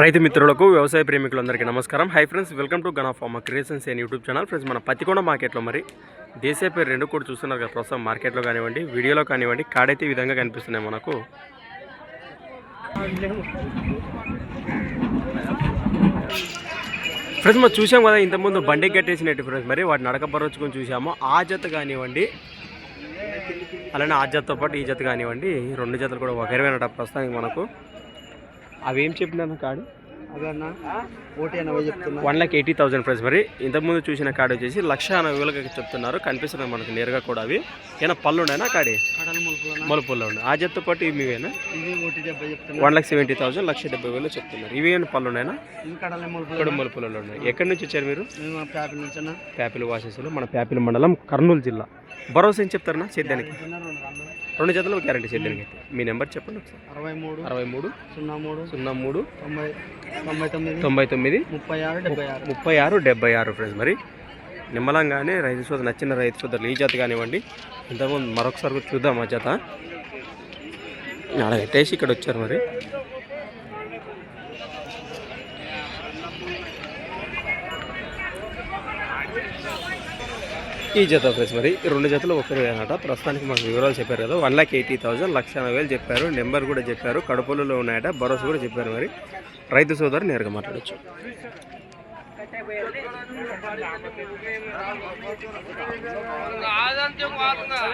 రైతు మిత్రులకు వ్యవసాయ ప్రేమికులందరికీ నమస్కారం. Hi friends welcome to Gana farm creations and YouTube channel friends మన పత్తికొండ మార్కెట్లో మరి దేశీయ పేరు రెండు కూడా చూస్తున్నారు కదా ప్రస్తుతం మార్కెట్లో కానివ్వండి వీడియోలో కానివ్వండి కాడైతే ఈ విధంగా కనిపిస్తున్నాయి మనకు. ఫ్రెండ్స్ మనం చూసాం కదా ఇంతకుముందు బండికి కట్టేసినట్టు ఫ్రెండ్స్ మరి వాటిని నడక పరచుకొని చూసాము. ఆ జత కానివ్వండి అలానే ఆ జతతో పాటు ఈ జత కానివ్వండి ఈ రెండు జతలు కూడా ఒకరివేనట ప్రస్తుతానికి మనకు. అవి ఏం చెప్పినాను కాడు? One lakh eighty thousand price మరి. ఇంతకుముందు చూసిన కార్డు వచ్చేసి లక్ష ఎనభై వేలకు చెప్తున్నారు. కనిపిస్తున్నాయి మనకు నేరుగా కూడా అవి. ఏమైనా పళ్ళు ఉన్నాయా కాడి? మొలపల్లో ఉన్నాయి. ఆ జతతో పాటు ఇవి మీవేనా వన్ లాక్ సెవెంటీ థౌసండ్ లక్ష డెబ్బై వేలు చెప్తున్నారు. ఇవి ఏమైనా పళ్ళు ఉన్నాయా? ఇక్కడ ములుపులు మొలపల్లో ఉన్నాయి. ఎక్కడి నుంచి వచ్చారు మీరు? ప్యాపిల్ వాసెస్లో మన ప్యాపిల్ మండలం కర్నూలు జిల్లా. భరోసా ఏం చెప్తారన్నా సేద్యానికి రెండు జతలు గ్యారంటీ సేద్యానికి అయితే మీ నెంబర్ చెప్పండి ఒకసారి. అరవై మూడు అరవై మూడు సున్నా మూడు సున్నా మూడు తొంభై తొంభై తొమ్మిది తొంభై తొమ్మిది ముప్పై ఆరు డెబ్బై ఆరు. ముప్పై ఆరు డెబ్బై ఆరు ఫ్రెండ్స్ మరి నిమ్మలంగానే రైతు సోదరు నచ్చిన రైతు సోదరులు ఈ జత కానివ్వండి ఇంతకుముందు మరొకసారి కూడా చూద్దాం ఆ జత. అలా పెట్టేసి ఇక్కడ వచ్చారు మరి. ఈ జత ఫ్రెండ్స్ మరి రెండు జతలు ఒకరు అనమాట. ప్రస్తుతానికి మాకు వివరాలు చెప్పారు కదా వన్ లాక్ ఎయిటీ థౌసండ్ లక్ష వేలు చెప్పారు నెంబర్ కూడా చెప్పారు కడుపులలో ఉన్నాయట భరోసా కూడా చెప్పారు మరి. రైతు సోదరు నేరుగా మాట్లాడచ్చు.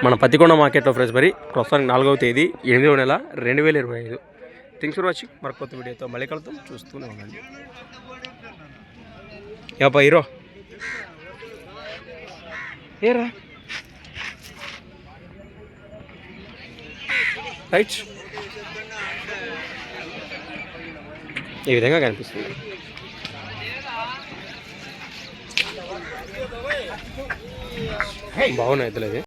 మన పత్తికొండ మార్కెట్లో ఫ్రెండ్స్ మరి ప్రస్తుతానికి నాలుగవ తేదీ ఎనిమిదవ నెల రెండు వేల ఇరవై ఐదు. Thanks for watching. మరి కొత్త వీడియోతో మళ్ళీ కలుద్దాం. చూస్తూనే ఉండండి. యాభై హీరో. ఏరా? రైట్ ఈ విధంగా కనిపిస్తుంది. బాగున్నాయి ఇది